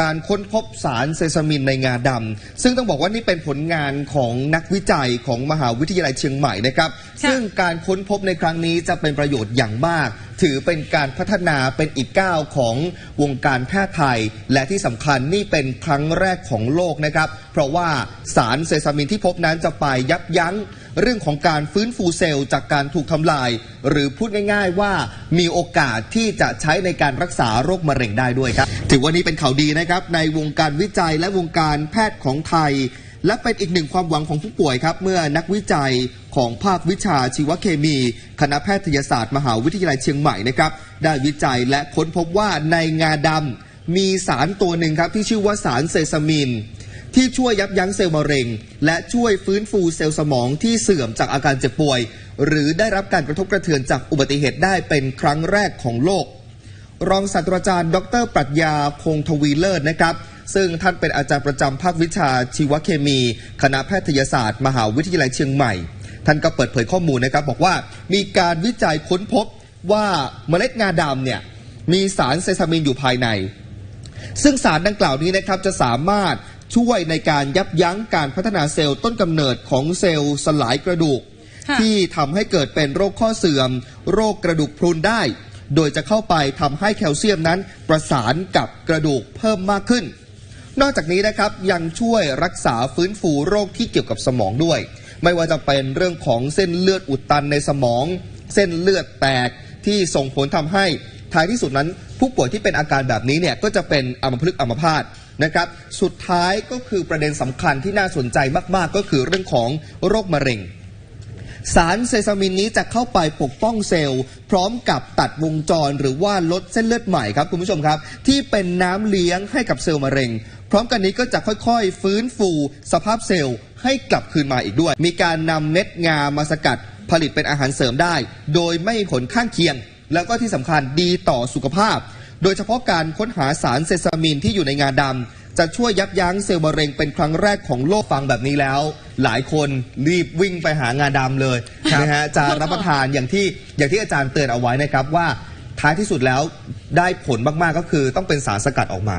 การค้นพบสารเซซามินในงาดำซึ่งต้องบอกว่านี่เป็นผลงานของนักวิจัยของมหาวิทยาลัยเชียงใหม่นะครับค่ะซึ่งการค้นพบในครั้งนี้จะเป็นประโยชน์อย่างมาก ถือเป็นการพัฒนาเป็นอีกก้าวของวงการแพทย์ไทย และที่สำคัญนี่เป็นครั้งแรกของโลกนะครับ เพราะว่าสารเซซามินที่พบนั้นจะไปยับยั้ง เรื่องของการฟื้นฟูเซลล์จากการถูกทำลาย หรือพูดง่ายๆว่ามีโอกาสที่จะใช้ในการรักษาโรคมะเร็งได้ด้วยครับ ถือว่านี้เป็นข่าวดีนะครับ ในวงการวิจัยและวงการแพทย์ของไทย และเป็นอีกหนึ่งความหวังของผู้ป่วยครับ เมื่อนักวิจัยของภาควิชาชีวเคมี คณะแพทยศาสตร์ มหาวิทยาลัยเชียงใหม่นะครับได้วิจัยและค้นพบว่าในงาดำมีสารตัวหนึ่งครับที่ชื่อว่าสารเซซามิน ที่ช่วยยับยั้งเซลล์มะเร็ง และช่วยฟื้นฟูเซลล์สมองที่เสื่อมจากอาการเจ็บป่วย หรือได้รับการกระทบกระเทือนจากอุบัติเหตุได้เป็นครั้งแรกของโลก รองศาสตราจารย์ ดร ปรัชญาคงทวีเลิศนะครับซึ่งท่านเป็นอาจารย์ประจำภาควิชาชีวเคมี คณะแพทยศาสตร์ มหาวิทยาลัยเชียงใหม่ ท่านก็เปิดเผยข้อมูลนะครับ บอกว่ามีการวิจัยค้นพบว่าเมล็ดงาดำเนี่ยมีสารเซซามินอยู่ภายใน ซึ่งสารดังกล่าวนี้นะครับจะสามารถ ช่วยในการยับยั้งการพัฒนาเซลล์ต้นกำเนิดของเซลล์สลายกระดูกค่ะที่ทำให้เกิดเป็นโรคข้อเสื่อม โรคกระดูกพรุนได้ โดยจะเข้าไปทำให้แคลเซียมนั้น ประสานกับกระดูกเพิ่มมากขึ้น นอกจากนี้นะครับยังช่วยรักษาฟื้นฟูโรคที่เกี่ยวกับสมองด้วย ไม่ว่าจะเป็นเรื่องของเส้นเลือดอุดตันในสมอง เส้นเลือดแตกที่ส่งผลทำให้ท้ายที่สุดนั้น ผู้ป่วยที่เป็นอาการแบบนี้เนี่ยก็จะเป็นอัมพฤกษ์อัมพาต นะครับ สุดท้ายก็คือประเด็นสำคัญที่น่าสนใจมากๆ ก็คือเรื่องของโรคมะเร็ง สารเซซามินนี้จะเข้าไปปกป้องเซลล์ พร้อมกับตัดวงจรหรือว่าลดเส้นเลือดใหม่ครับคุณผู้ชมครับ ที่เป็นน้ำเลี้ยงให้กับเซลล์มะเร็ง พร้อมกันนี้ก็จะค่อยๆ ฟื้นฟูสภาพเซลล์ให้กลับคืนมาอีกด้วย มีการนำเม็ดงามาสกัดผลิตเป็นอาหารเสริมได้ โดยไม่ผลข้างเคียง แล้วก็ที่สำคัญดีต่อสุขภาพ โดยเฉพาะการค้นหาสารเซซามินที่อยู่ในงาดำจะช่วยยับยั้งเซลล์มะเร็งเป็นครั้งแรกของโลกฟังแบบนี้แล้ว หลายคนรีบวิ่งไปหางาดำเลยครับนะฮะจะรับประทานอย่างที่อย่างที่อาจารย์เตือนเอาไว้นะครับว่าท้ายที่สุดแล้วได้ผลมากๆก็คือต้องเป็นสารสกัดออกมา